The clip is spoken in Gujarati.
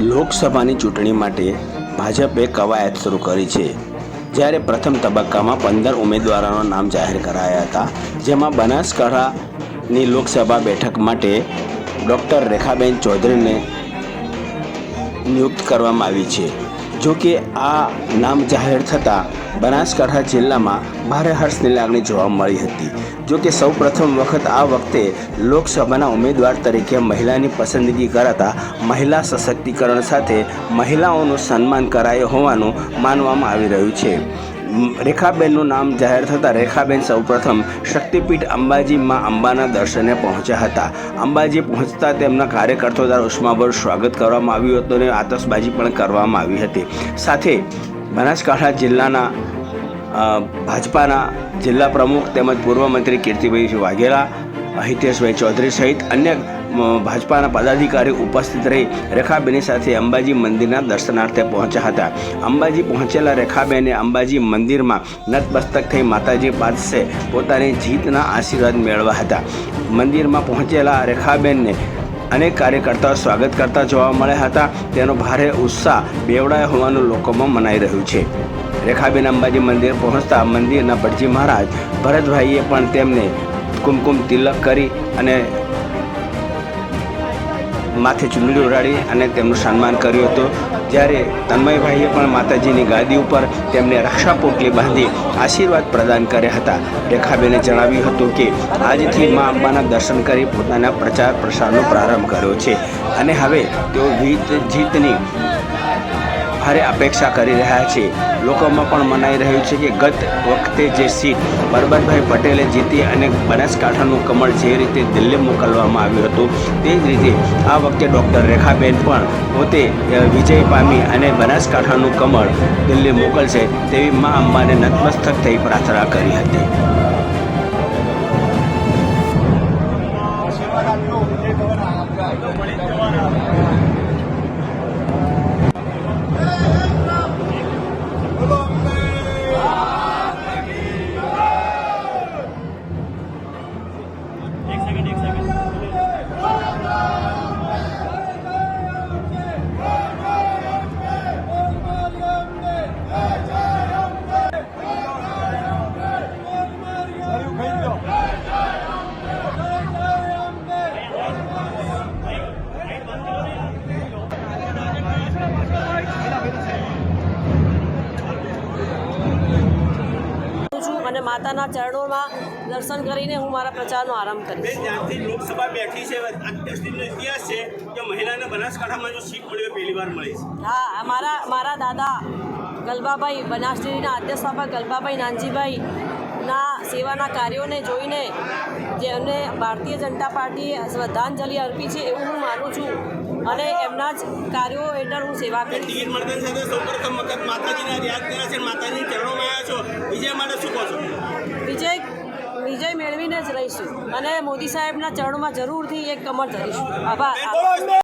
લોકસભાની ચૂંટણી માટે ભાજપે કવાયત શરૂ કરી છે. જ્યારે પ્રથમ તબક્કામાં પંદર ઉમેદવારોના નામ જાહેર કરાયા હતા, જેમાં બનાસકાંઠાની લોકસભા બેઠક માટે ડૉક્ટર રેખાબેન ચૌધરીને નિયુક્ત કરવામાં આવી છે. જો કે આ નામ જાહેર થતાં બનાસકાંઠા જિલ્લામાં ભારે હર્ષની લાગણી જોવા મળી હતી. જો કે સૌ પ્રથમ વખત આ વખતે લોકસભાના ઉમેદવાર તરીકે મહિલાની પસંદગી કરાતા મહિલા સશક્તિકરણ સાથે મહિલાઓનું સન્માન કરાયું હોવાનું માનવામાં આવી રહ્યું છે. રેખાબેનનું નામ જાહેર થતાં રેખાબેન સૌપ્રથમ શક્તિપીઠ અંબાજી માં અંબાના દર્શને પહોંચ્યા હતા. અંબાજી પહોંચતા તેમના કાર્યકર્તાઓ દ્વારા ઉષ્માભર સ્વાગત કરવામાં આવ્યું હતું અને આતશબાજી પણ કરવામાં આવી હતી. સાથે બનાસકાંઠા જિલ્લાના ભાજપાના જિલ્લા પ્રમુખ તેમજ પૂર્વ મંત્રી કીર્તિભાઈ વાઘેલા હિતેશભાઈ ચૌધરી સહિત અન્ય ભાજપાના પદાધિકારી ઉપસ્થિત રહી રેખાબેની સાથે અંબાજી મંદિરના દર્શનાર્થે પહોંચ્યા હતા. અંબાજી પહોંચેલા રેખાબેને અંબાજી મંદિરમાં નતમસ્તક થઈ માતાજી પાસે પોતાની જીતના આશીર્વાદ મેળવ્યા હતા. મંદિરમાં પહોંચેલા રેખાબેનને અનેક કાર્યકર્તાઓ સ્વાગત કરતા જોવા મળ્યા હતા. તેનો ભારે ઉત્સાહ બેવડાયો હોવાનું લોકોમાં મનાઈ રહ્યું છે. રેખાબેન અંબાજી મંદિર પહોંચતા મંદિરના ભટજી મહારાજ ભરતભાઈએ પણ તેમને કુમકુમ તિલક કરી અને માથે ચૂંદડી ઉડાડી અને તેમનું સન્માન કર્યું હતું. જ્યારે તન્મયભાઈએ પણ માતાજીની ગાદી ઉપર તેમને રક્ષા પોટલી બાંધી આશીર્વાદ પ્રદાન કર્યા હતા. રેખાબેને જણાવ્યું હતું કે, આજથી મા અંબાના દર્શન કરી પોતાના પ્રચાર પ્રસારનો પ્રારંભ કર્યો છે. અને હવે તેઓ જીત જીતની ભારે અપેક્ષા કરી રહ્યા છે. લોકોમાં પણ મનાઈ રહ્યું છે કે ગત વખતે જે સીટ પરબતભાઈ પટેલે જીતી અને બનાસકાંઠાનું કમળ જે રીતે દિલ્હી મોકલવામાં આવ્યું હતું, તે જ રીતે આ વખતે ડૉક્ટર રેખાબેન પણ પોતે વિજય પામી અને બનાસકાંઠાનું કમળ દિલ્હી મોકલશે તેવી મા અંબાને નતમસ્તક થઈ પ્રાર્થના કરી હતી. અને માતાના ચરણોમાં દર્શન કરીને હું મારા પ્રચારનો આરંભ કરીશ. જ્યાંથી લોકસભા બેઠી છે ઇતિહાસ છે કે મહિલાને બનાસકાંઠામાં જો સીટ મળી પહેલી વાર મળી હા મારા મારા દાદા ગલબાભાઈ બનાસડેરીના અધ્યક્ષ ગલબાભાઈ નાનજીભાઈ ના સેવાના કાર્યોને જોઈને જે એમને ભારતીય જનતા પાર્ટીએ શ્રદ્ધાંજલિ અર્પી છે એવું હું માનું છું. અને એમના જ કાર્યો હેઠળ હું સેવા કરી ટિકિટ મળતાની સાથે સૌપ્રથમ વખત માતાજીના યાદ કર્યા છે માતાજી ચરણોમાં આવ્યા છો. વિજય માટે શું કહો છો? વિજય વિજય મેળવીને જ રહીશું. અને મોદી સાહેબના ચરણોમાં જરૂરથી એક કમર ધરીશું. આભાર.